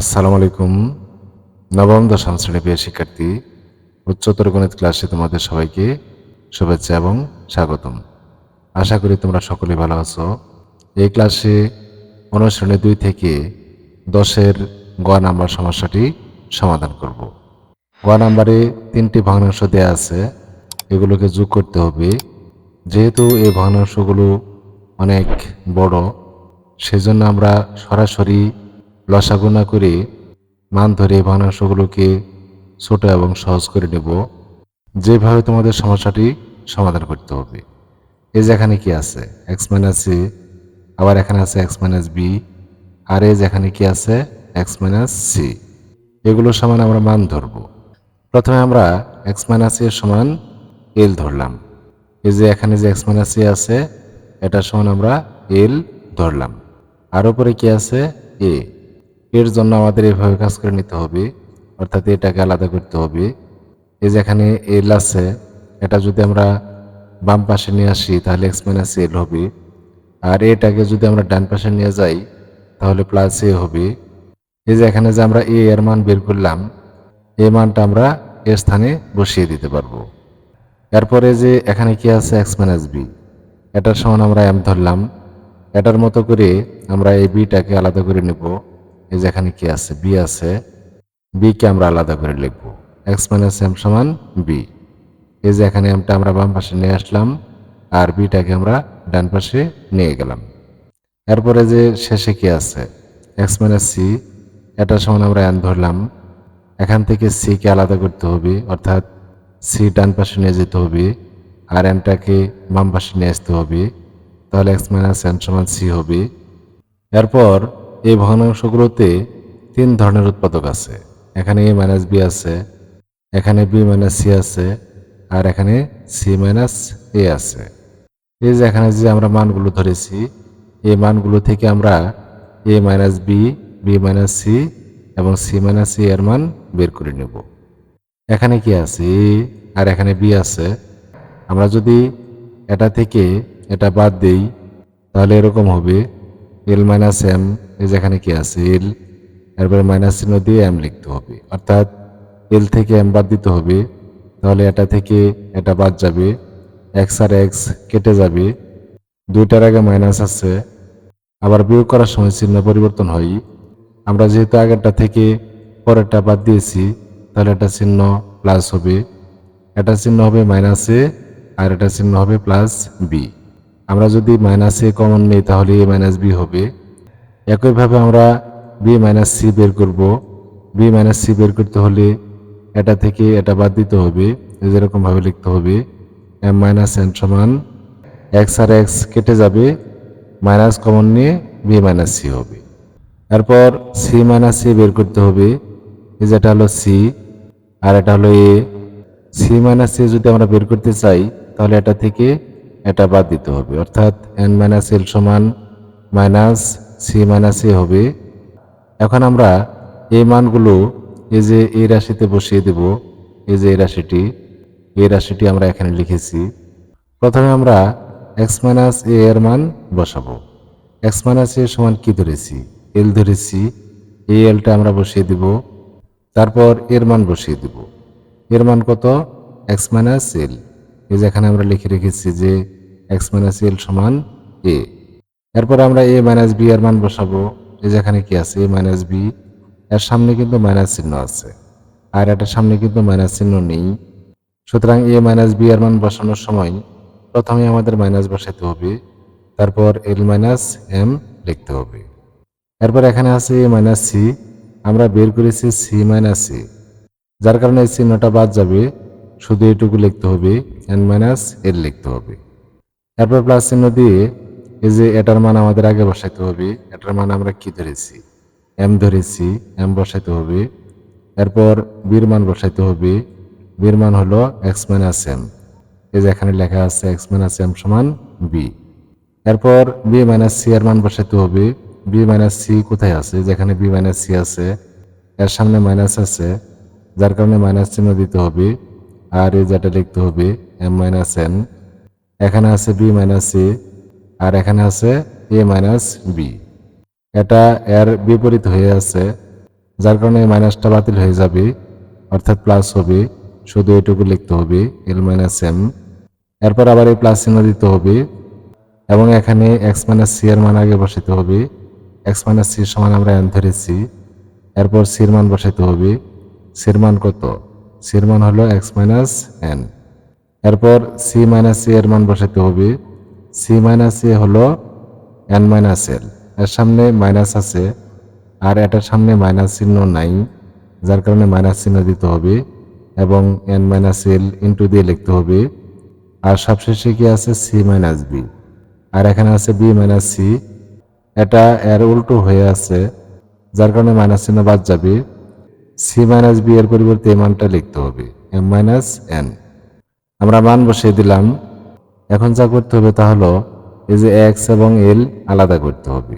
আসসালামু আলাইকুম। নবম, দশম শ্রেণি প্রিয় শিক্ষার্থী উচ্চতর গণিত ক্লাসে তোমাদের সবাইকে শুভেচ্ছা এবং স্বাগতম। আশা করি তোমরা সকলে ভালো আছো। এই ক্লাসে অনুশ্রেণী দুই থেকে দশের গ নাম্বার সমস্যাটি সমাধান করব। গ নাম্বারে তিনটি ভগ্নাংশ দেওয়া আছে, এগুলোকে যোগ করতে হবে। যেহেতু এই ভগ্নাংশগুলো অনেক বড়, সেজন্য আমরা সরাসরি লসাগুনা করে মান ধরে ভগ্নাংশগুলোকে ছোট এবং সহজ করে নেব। যেভাবে তোমাদের সমস্যাটি সমাধান করতে হবে। এই যে এখানে কি আছে? এক্স মাইনাস এ আবার এখানে আছে এক্স মাইনাস বি আর এই যেখানে কি আছে? এক্স মাইনাস সি এগুলো সমান আমরা মান ধরব। প্রথমে আমরা এক্স মাইনাস এর সমান এল ধরলাম। এই যে এখানে যে এক্স মাইনাস এ আছে, এটার সমান আমরা এল ধরলাম। আর উপরে কি আছে? এ এর জন্য আমাদের এভাবে কাজ করে নিতে হবে, অর্থাৎ এটাকে আলাদা করতে হবে। এই যেখানে এল আছে, এটা যদি আমরা বাম পাশে নিয়ে আসি, তাহলে এক্স মাইনাস এল হবে। আর এটাকে যদি আমরা ডান পাশে নিয়ে যাই, তাহলে প্লাস এ হবে। এই যে এখানে যে আমরা এ এর মান বের করলাম, এ মানটা আমরা এর স্থানে বসিয়ে দিতে পারব। এরপরে যে এখানে কি আছে? এক্স মাইনাস বি এটার সমান আমরা এম ধরলাম। এটার মতো করে আমরা এই বিটাকে আলাদা করে নেব। এই যে এখানে কি আছে? বি আছে। বিকে আমরা আলাদা করে লিখব। এক্স মাইনাস এম সমান বি এই যে এখানে এমটা আমরা বাম পাশে নিয়ে আসলাম আর বিটাকে আমরা ডান পাশে নিয়ে গেলাম। এরপরে যে শেষে কি আছে? এক্স মাইনাস সি এটার সমান আমরা এন ধরলাম। এখান থেকে সিকে আলাদা করতে হবে, অর্থাৎ সি ডান পাশে নিয়ে যেতে হবে আর এমটাকে বাম পাশে নিয়ে আসতে হবে। তাহলে এক্স মাইনাস এন সমান সি হবে। এরপর এই ভগ্নাংশগুলোতে তিন ধরনের উৎপাদক আছে। এখানে এ মাইনাস বি আছে, এখানে বি মাইনাস সি আছে, আর এখানে সি মাইনাস এ আছে। এই যে এখানে যে আমরা মানগুলো ধরেছি, এই মানগুলো থেকে আমরা a minus b b minus c এবং সি মাইনাস এ এর মান বের করে নেব। এখানে কি আছে? এ আর এখানে বি আছে। আমরা যদি এটা থেকে এটা বাদ দেই, তাহলে এরকম হবে। এল মাইনাস এম এই যেখানে কি আছে? এল এরপরে মাইনাস চিহ্ন দিয়ে এম লিখতে হবে। অর্থাৎ এল থেকে এম বাদ দিতে হবে। তাহলে এটা থেকে এটা বাদ যাবে। এক্স আর এক্স কেটে যাবে। দুইটার আগে মাইনাস আছে। আবার বিয়োগ করার সময় চিহ্ন পরিবর্তন হয়। আমরা যেহেতু আগেরটা থেকে পরেরটা বাদ দিয়েছি, তাহলে এটা চিহ্ন প্লাস হবে। এটা চিহ্ন হবে মাইনাস আর এটা চিহ্ন হবে প্লাস বি আমরা যদি মাইনাস এ কমন নিই, তাহলে এ মাইনাস বি হবে। একইভাবে আমরা বি মাইনাস সি বের করব। বি মাইনাস সি বের করতে হলে এটা থেকে এটা বাদ দিতে হবে, যেরকমভাবে লিখতে হবে। এম মাইনাস এন সমান এক্স আর এক্স কেটে যাবে মাইনাস কমন নিয়ে বি মাইনাস সি হবে। এরপর সি মাইনাস সি বের করতে হবে, এই যেটা হলো সি আর এটা হলো এ সি মাইনাস সি যদি আমরা বের করতে চাই, তাহলে এটা থেকে এটা বাদ দিতে হবে। অর্থাৎ এন মাইনাস এল সমান মাইনাস সি মাইনাস এ হবে। এখন আমরা এই মানগুলো এই যে এই রাশিতে বসিয়ে দেব, এই যে এই রাশিটি এই রাশিটি আমরা এখানে লিখেছি। প্রথমে আমরা এক্স মাইনাস এ এর মান বসাবো। এক্স মাইনাস এ সমান কি ধরেছি? এল ধরেছি। এই এলটা আমরা বসিয়ে দিব। তারপর এর মান বসিয়ে দিব। এর মান কত? এক্স মাইনাস এল এই যেখানে আমরা লিখে রেখেছি যে এক্স মাইনাস এল সমান এ এরপর আমরা এ মাইনাস বি এর মান বসাবো। এই যেখানে কি আছে? এ মাইনাস বি এর সামনে কিন্তু মাইনাস চিহ্ন আছে। আর এটার সামনে কিন্তু মাইনাস চিহ্ন নেই। সুতরাং এ মাইনাস বি এর মান বসানোর সময় প্রথমে আমাদের মাইনাস বসাতে হবে। তারপর এল মাইনাস এম লিখতে হবে। এরপর এখানে আছে এ মাইনাস সি আমরা বের করেছি সি মাইনাস সি যার কারণে এই চিহ্নটা বাদ যাবে। শুধু এটুকু লিখতে হবে এন মাইনাস এল লিখতে হবে। এরপর প্লাস চিহ্ন দিয়ে এই যে এটার মান আমাদের আগে বসাইতে হবে, এটার মান আমরা কি ধরেছি? এম ধরেছি এম বসাইতে হবে। এরপর বীর মান বসাইতে হবে বীর মান হলো এক্স মাইনাস এম এই যে এখানে লেখা আছে এক্স মাইনাস এম সমান বি এরপর বি মাইনাস সি এর মান বসাইতে হবে বি মাইনাস সি কোথায় আছে? যেখানে বি মাইনাস সি আছে, এর সামনে মাইনাস আছে, যার কারণে মাইনাস চিহ্ন দিতে হবে। আর এ যেটা লিখতে হবে, এম মাইনাস এন। এখানে আছে বি মাইনাস সি আর এখানে আছে এ মাইনাস বি। এটা এর বিপরীত হয়ে আছে, যার কারণে এই মাইনাসটা বাতিল হয়ে যাবে, অর্থাৎ প্লাস হবে। শুধু এটুকু লিখতে হবে, এল মাইনাস এম। এরপর আবার এই প্লাস চিহ্ন দিতে হবে, এবং এখানে এক্স মাইনাস সি এর মান আগে বসাতে হবে। এক্স মাইনাস সি সমান আমরা এন ধরেছি। এরপর সির মান বসাতে হবে। সির মান কত? সির মান হলো এক্স মাইনাস এন এরপর সি মাইনাস সি এর মান বসাতে হবে। সি মাইনাস সি হলো এন মাইনাস এল এর সামনে মাইনাস আছে, আর এটার সামনে মাইনাস চিহ্ন নাই, যার কারণে মাইনাস চিহ্ন দিতে হবে, এবং এন মাইনাস এল ইন্টু দিয়ে লিখতে হবে। আর সবশেষে কি আছে? সি মাইনাস বি আর এখানে আছে বি মাইনাস সি এটা এর উল্টো হয়ে আছে, যার কারণে মাইনাস চিহ্ন বাদ যাবে। সি মাইনাস বি এর পরিবর্তে এই মানটা লিখতে হবে। M minus n. আমরা মান বসিয়ে দিলাম। এখন যা করতে হবে তা হলো এই যে এক্স এবং এল আলাদা করতে হবে।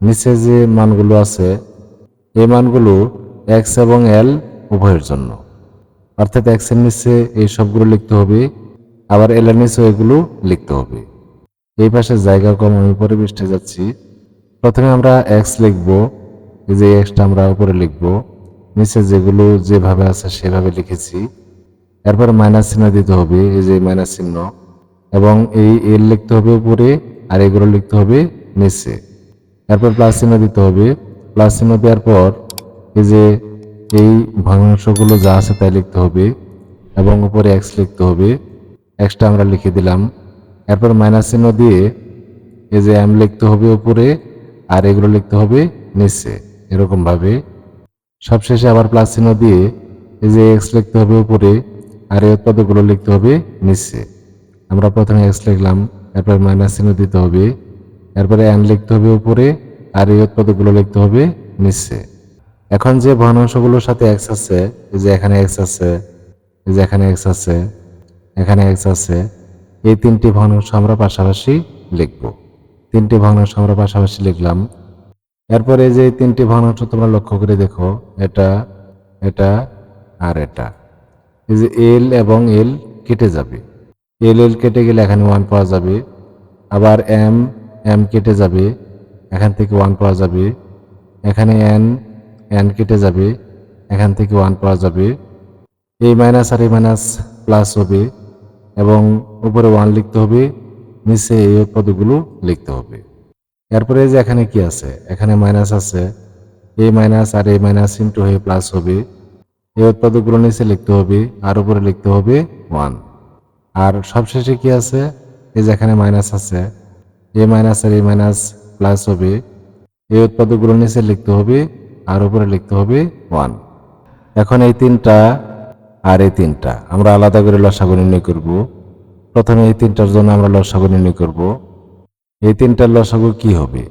নিচে যে মানগুলো আছে, এই মানগুলো এক্স এবং এল উভয়ের জন্য। অর্থাৎ এক্সের নিচে এই সবগুলো লিখতে হবে, আবার এল এর নিচে এগুলো লিখতে হবে। এই পাশে জায়গা কম, আমি পরে পৃষ্ঠে যাচ্ছি। প্রথমে আমরা এক্স লিখব, এই যে এক্সটা আমরা উপরে লিখব। নিচে যেগুলো যেভাবে আছে সেভাবে লিখেছি। এরপর মাইনাস চিহ্ন দিতে হবে, এই যে মাইনাস চিহ্ন। এবং এই এল লিখতে হবে উপরে, আর এগুলো লিখতে হবে নিচে। এরপর প্লাস চিহ্ন দিতে হবে। প্লাস চিহ্ন দেওয়ার পর এই যে এই ভগ্নাংশগুলো যা আছে তাই লিখতে হবে। এবং উপরে এক্স লিখতে হবে। এক্সটা আমরা লিখে দিলাম। এরপর মাইনাস চিহ্ন দিয়ে এই যে এম লিখতে হবে উপরে, আর এগুলো লিখতে হবে নিচে এরকম ভাবে সবশেষে আবার প্লাস চিহ্ন দিয়ে এই যে এক্স লিখতে হবে উপরে, আর এই উৎপাদকগুলো লিখতে হবে নিচে। আমরা প্রথমে এক্স লিখলাম, এরপর মাইনাস চিহ্ন দিতে হবে, এরপরে এন লিখতে হবে উপরে, আর এই উৎপাদকগুলো লিখতে হবে নিচে। এখন যে ভগ্নাংশগুলোর সাথে এক্স আছে, এই যে এখানে এক্স আছে, এই যে এখানে এক্স আছে, এখানে এক্স আছে, এই তিনটি ভগ্নাংশ আমরা পাশাপাশি লিখব। তিনটি ভগ্নাংশ আমরা পাশাপাশি লিখলাম। এরপরে যে তিনটি ভগ্নাংশ তোমরা লক্ষ্য করে দেখো, এটা এটা আর এটা। এই যে এল এবং এল কেটে যাবে। এল এল কেটে গেলে এখানে ওয়ান পাওয়া যাবে। আবার এম এম কেটে যাবে। এখান থেকে ওয়ান পাওয়া যাবে। এখানে এন এন কেটে যাবে। এখান থেকে ওয়ান পাওয়া যাবে। এই মাইনাস আর এই মাইনাস প্লাস হবে এবং উপরে ওয়ান লিখতে হবে, নিচে এই পদগুলো লিখতে হবে। এরপরে যে এখানে কি আছে? এখানে মাইনাস আছে। এই মাইনাস আর এই মাইনাস ইন্টু হয়ে প্লাস হবে। এই উৎপাদকগুলো নিচে লিখতে হবে আর উপরে লিখতে হবে ওয়ান আর সবশেষে কি আছে? এই যে এখানে মাইনাস আছে। এই মাইনাস আর এই মাইনাস প্লাস হবে। এই উৎপাদকগুলো নিচে লিখতে হবে আর উপরে লিখতে হবে ওয়ান এখন এই তিনটা আর এই তিনটা। আমরা আলাদা করে লসাগু নির্ণয় করব। প্রথমে এই তিনটার জন্য আমরা লসাগু নির্ণয় করব। এই তিনটার লসাগু কি হবে?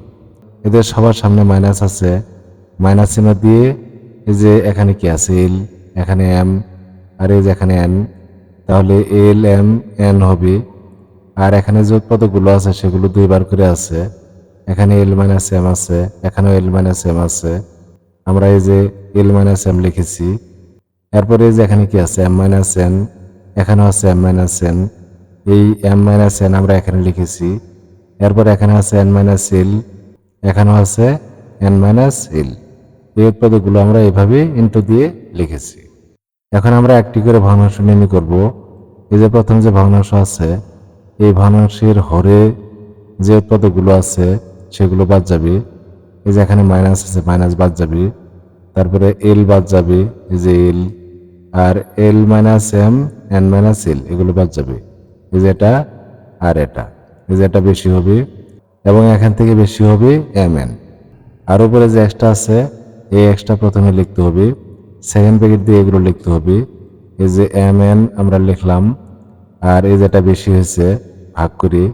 এদের সবার সামনে মাইনাস আছে। মাইনাস চিহ্ন দিয়ে এই যে এখানে কি আছে? এল এখানে এম আর এই যে এখানে এন তাহলে এল এম এন হবে। আর এখানে যে উৎপাদকগুলো আছে সেগুলো দুইবার করে আছে। এখানে এল মাইনাস এম আছে, এখানেও এল মাইনাস এম আছে। আমরা এই যে এল মাইনাস এম লিখেছি। এরপরে এই যে এখানে কি আছে? এম মাইনাস এন এখানেও আছে এম মাইনাস এন এই এম মাইনাস এন আমরা এখানে লিখেছি। এরপর এখানে আছে এন মাইনাস এল এখানেও আছে এন মাইনাস এল এই উৎপাদকগুলো আমরা এভাবে ইন্টু দিয়ে লিখেছি। এখন আমরা একটি করে ভগ্নাংশ নির্ণয় করব। এই যে প্রথম যে ভগ্নাংশ আছে, এই ভগ্নাংশের হরে যে উৎপাদকগুলো আছে, সেগুলো বাদ যাবে। এই যে এখানে মাইনাস আছে মাইনাস বাদ যাবে। তারপরে এল বাদ যাবে, এই যে এল আর l minus m n minus l এগুলো বাদ যাবে। এই যে এটা আর এটা। এই এটা বেশি হবে এবং এখান থেকে বেশি হবে এম এন। আর উপরে যে এক্সট্রা আছে, এই এক্সট্রা প্রথমে লিখতে হবে। সেকেন্ড প্যাকেট দিয়ে এগুলো লিখতে হবে। এই যে এম এন আমরা লিখলাম, আর এই যেটা বেশি হয়েছে, ভাগ করে।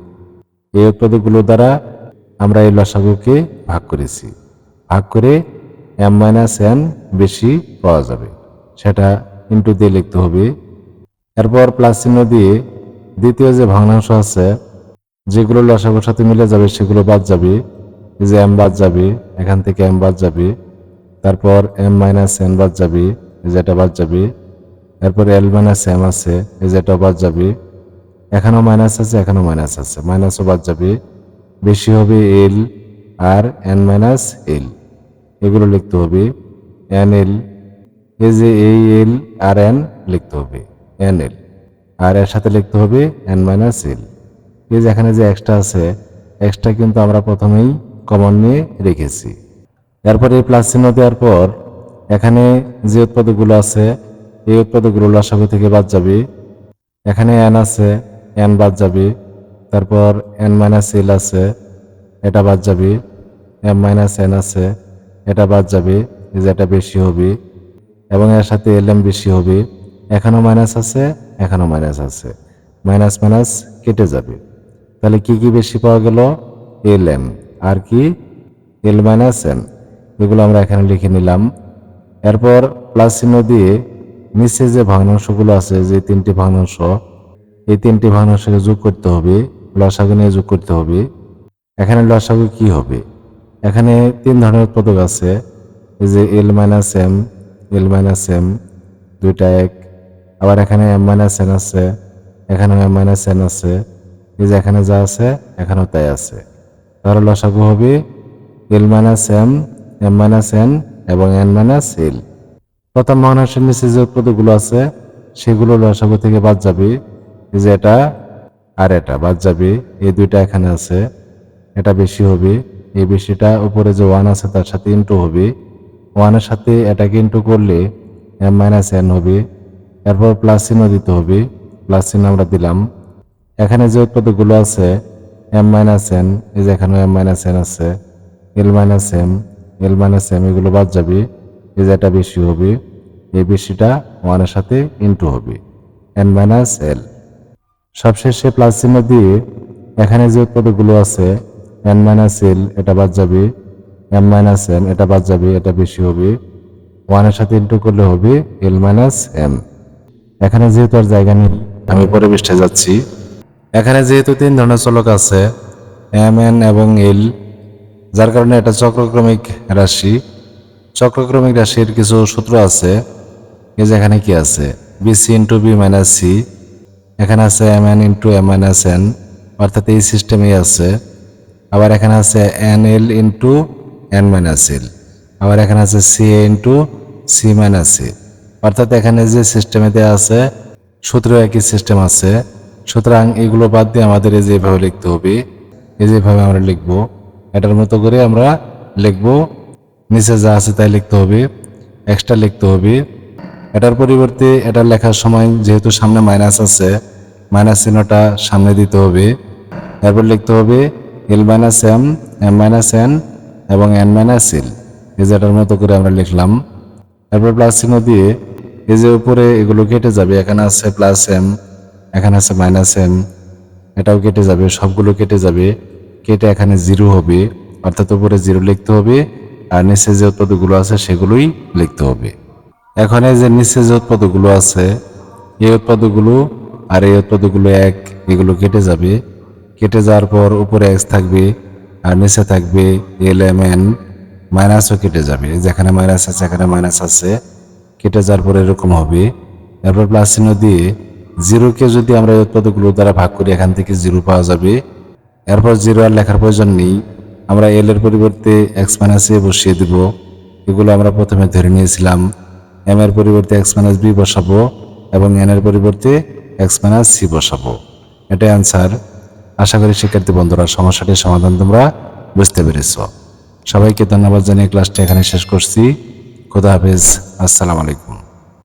এই উৎপাদকগুলো দ্বারা আমরা এই লসাগুকে ভাগ করেছি। ভাগ করে এম মাইনাস এন বেশি পাওয়া যাবে। সেটা ইন্টু দিয়ে লিখতে হবে। এরপর প্লাস চিহ্ন দিয়ে দ্বিতীয় যে ভগ্নাংশ আছে যেগুলো লসাগুর সাথে মিলে যাবে, সেগুলো বাদ যাবে। এই যে এম বাদ যাবে, এখান থেকে এম বাদ যাবে। তারপর এম মাইনাস এন বাদ যাবে, এই যেটা বাদ যাবে। এরপর এল মাইনাস এম আছে, এই যেটা বাদ যাবে। এখানেও মাইনাস আছে, এখানেও মাইনাস আছে। মাইনাসও বাদ যাবে। বেশি হবে এল আর এন মাইনাস এল এগুলো লিখতে হবে। এন এল এই যে এই এল আর এন লিখতে হবে। এন এল আর এর সাথে লিখতে হবে এন মাইনাস এল এই যে এখানে যে এক্সট্রা আছে এক্সট্রা কিন্তু আমরা প্রথমেই কমন নিয়ে রেখেছি। এরপর এই প্লাস চিহ্ন দেওয়ার পর, এখানে যে উৎপাদকগুলো আছে, এই উৎপাদকগুলো লসাগু থেকে বাদ যাবে। এখানে এন আছে এন বাদ যাবে। তারপর এন মাইনাস এল আছে, এটা বাদ যাবে। এম মাইনাস এন আছে, এটা বাদ যাবে। এই যে এটা বেশি হবে, এবং এর সাথে এল এম বেশি হবে। এখানেও মাইনাস আছে, এখানেও মাইনাস আছে। মাইনাস মাইনাস কেটে যাবে। তাহলে কি কি বেশি পাওয়া গেল? L m. আর কি? L minus m. এগুলো আমরা এখানে লিখে নিলাম। এরপর প্লাস চিহ্ন দিয়ে নিচে যে ভগ্নাংশগুলো আছে, যে তিনটি ভগ্নাংশ, এই তিনটি ভগ্নাংশকে যোগ করতে হবে, লসাগু নিয়ে যোগ করতে হবে। এখানে লসাগু কি হবে? এখানে তিন ধরনের উৎপাদক আছে। এই যে l minus m, l minus m, দুইটা এক। আবার এখানে এম মাইনাস এন আছে এখানে এম মাইনাস এন আছে। এই যে এখানে যা আছে, এখানেও তাই আছে। তাহলে লসাগু হবে l minus m m minus n এবং এন মাইনাস এল। প্রথম মহানাসের নিচে যে উৎপাদকগুলো আছে, সেগুলো লসাগু থেকে বাদ যাবে। এই যে এটা আর এটা বাদ যাবে। এই দুইটা এখানে আছে। এটা বেশি হবে। এই বেশিটা উপরে যে ওয়ান আছে, তার সাথে ইন্টু হবে। ওয়ানের সাথে এটাকে ইন্টু করলে এম মাইনাস এন হবে। এরপর প্লাস চিহ্ন দিতে হবে। প্লাস চিহ্ন আমরা দিলাম। এখানে যে উৎপাদকগুলো আছে এম মাইনাস এন এই যে এখানে এম মাইনাস এন আছে l minus m l minus m এগুলো বাদ যাবে, এই যে এটা বেশি হবে, এই বেশিটা ওয়ানের সাথে ইন্টু হবে এন মাইনাস এল সবশেষে প্লাস চিহ্ন দিয়ে এখানে যে উৎপাদকগুলো আছে এন মাইনাস এল এটা বাদ যাবে এম মাইনাস এন এটা বাদ যাবে, এটা বেশি হবে ওয়ানের সাথে ইন্টু করলে হবে এল মাইনাস এম এখানে যেহেতু আর জায়গা নেই, আমি পরে পৃষ্ঠে যাচ্ছি। এখানে যেহেতু তিন ধরনের চলক আছে, এম, এন এবং এল, যার কারণে এটা চক্রক্রমিক রাশি। চক্রক্রমিক রাশির কিছু সূত্র আছে, এই যে এখানে কি আছে? B c into b minus c এখানে আছে m n into m minus n অর্থাৎ এই সিস্টেমেই আছে। আবার এখানে আছে n l into n minus l আবার এখানে আছে c a into c minus c অর্থাৎ এখানে যে সিস্টেমে দেওয়া আছে, সূত্র একই সিস্টেম আছে। সুতরাং এগুলো বাদ দিয়ে আমাদের এই যেভাবে লিখতে হবে, এই যেভাবে আমরা লিখব, এটার মতো করে আমরা লিখব, নিচে যা আছে তাই লিখতে হবে এক্সট্রা লিখতে হবে। এটার পরিবর্তে এটা লেখার সময় যেহেতু সামনে মাইনাস আছে মাইনাস চিহ্নটা সামনে দিতে হবে। এরপর লিখতে হবে l minus m m minus n এবং এন মাইনাস এল এই যে এটার মতো করে আমরা লিখলাম। এরপর প্লাস চিহ্ন দিয়ে এই যে উপরে এগুলো কেটে যাবে, এখানে আছে প্লাস এম এখানে আছে মাইনাস এম এটাও কেটে যাবে, সবগুলো কেটে যাবে। কেটে এখানে জিরো হবে, অর্থাৎ উপরে জিরো লিখতে হবে, আর নিচে যে উৎপাদকগুলো আছে সেগুলোই লিখতে হবে। এখন এই যে নিচে যে উৎপাদকগুলো আছে, এই উৎপাদকগুলো আর এই উৎপাদকগুলো এক, এগুলো কেটে যাবে। কেটে যাওয়ার পর উপরে এক্স থাকবে, আর নিচে থাকবে এল এম এন মাইনাসও কেটে যাবে। যেখানে মাইনাস আছে, এখানে মাইনাস আছে, কেটে যাওয়ার পর এরকম হবে। এরপর প্লাস চিহ্ন দিয়ে জিরোকে যদি আমরা এই উৎপাদকগুলো দ্বারা ভাগ করি, এখান থেকে জিরো পাওয়া যাবে। এরপর জিরো আর লেখার প্রয়োজন নেই। আমরা এল এর পরিবর্তে এক্স মাইনাস এ বসিয়ে দিব। এগুলো আমরা প্রথমে ধরে নিয়েছিলাম। এম এর পরিবর্তে এক্স মাইনাস বি বসাবো এবং এন এর পরিবর্তে এক্স মাইনাস সি বসাবো। এটাই অ্যান্সার আশা করি শিক্ষার্থী বন্ধুরা সমস্যাটির সমাধান তোমরা বুঝতে পেরেছ। সবাইকে ধন্যবাদ জানিয়ে ক্লাসটি এখানে শেষ করছি। খোদা হাফেজ। আসসালামু আলাইকুম।